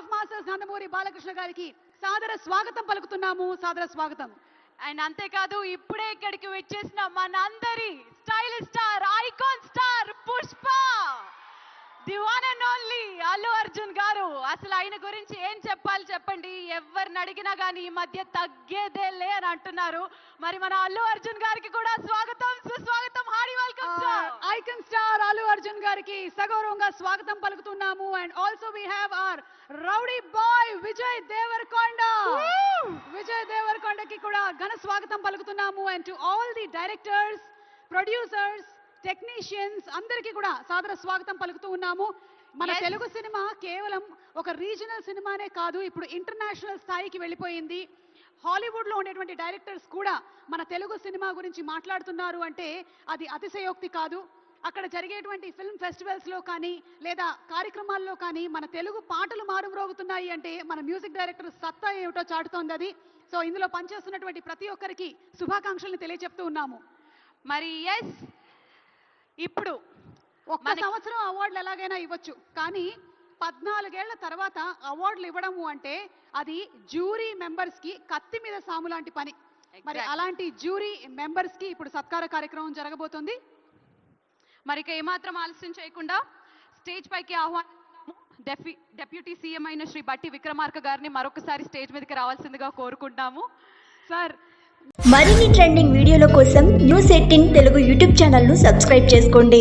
Of masters Nandamuri Balakrishna గారికి సాదర స్వాగతం పలుకుతున్నాము. సాదర స్వాగతం. అండ్ అంతేకాదు ఇప్పుడే ఇక్కడికి వచ్చేసిన మనందరి style star icon star Pushpa. The one and only Allu Arjun garu. అసలు ఆయన గురించి ఏం చెప్పాలి చెప్పండి? ఎవరిని అడిగినా కానీ ఈ మధ్య తగ్గేదే లే అని అంటున్నారు. మరి మన అల్లు అర్జున్ గారికి కూడా స్వాగతం సుస్వాగతం hearty welcome sir icon star Allu Arjun గారికి సగౌరవంగా స్వాగతం పలుకుతున్నాము. And also we have our rowdy boy Vijay Deverakonda Vijay దేవరకొండకి కూడా ఘన స్వాగతం పలుకుతున్నాము. And to all the directors producers technicians అందరికీ కూడా సాదర స్వాగతం పలుకుతూ ఉన్నాము. మన. తెలుగు సినిమా కేవలం ఒక రీజనల్ సినిమానే కాదు ఇప్పుడు ఇంటర్నేషనల్ స్థాయికి వెళ్ళిపోయింది. హాలీవుడ్లో ఉండేటువంటి డైరెక్టర్స్ కూడా మన తెలుగు సినిమా గురించి మాట్లాడుతున్నారు అంటే అది అతిశయోక్తి కాదు. అక్కడ జరిగేటువంటి ఫిల్మ్ ఫెస్టివల్స్లో కానీ లేదా కార్యక్రమాల్లో కానీ మన తెలుగు పాటలు మారుమ్రోగుతున్నాయి అంటే మన మ్యూజిక్ డైరెక్టర్ సత్తా ఏమిటో చాటుతోంది అది. సో ఇందులో పనిచేస్తున్నటువంటి ప్రతి ఒక్కరికి శుభాకాంక్షల్ని తెలియజెప్తూ ఉన్నాము. మరి ఎస్ ఇప్పుడు ఒక్క సంవత్సరం అవార్డులు ఎలాగైనా ఇవ్వచ్చు. కానీ పద్నాలుగేళ్ళ తర్వాత అవార్డులు ఇవ్వడము అంటే అది జ్యూరీ మెంబర్స్కి కత్తి మీద సాము లాంటి పని. మరి. అలాంటి జ్యూరీ మెంబర్స్కి ఇప్పుడు సత్కార కార్యక్రమం జరగబోతుంది. మరిక ఏమాత్రం ఆలస్యం చేయకుండా స్టేజ్ పైకి ఆహ్వానిస్తున్నాము డెఫి డెప్యూటీ సీఎం అయిన శ్రీ బట్టి విక్రమార్క గారిని మరొకసారి స్టేజ్ మీదకి రావాల్సిందిగా కోరుకుంటాము. సార్. మరిన్ని ట్రెండింగ్ వీడియోల కోసం న్యూస్ ఎయిటీన్ తెలుగు యూట్యూబ్ ఛానల్ను సబ్స్క్రైబ్ చేసుకోండి.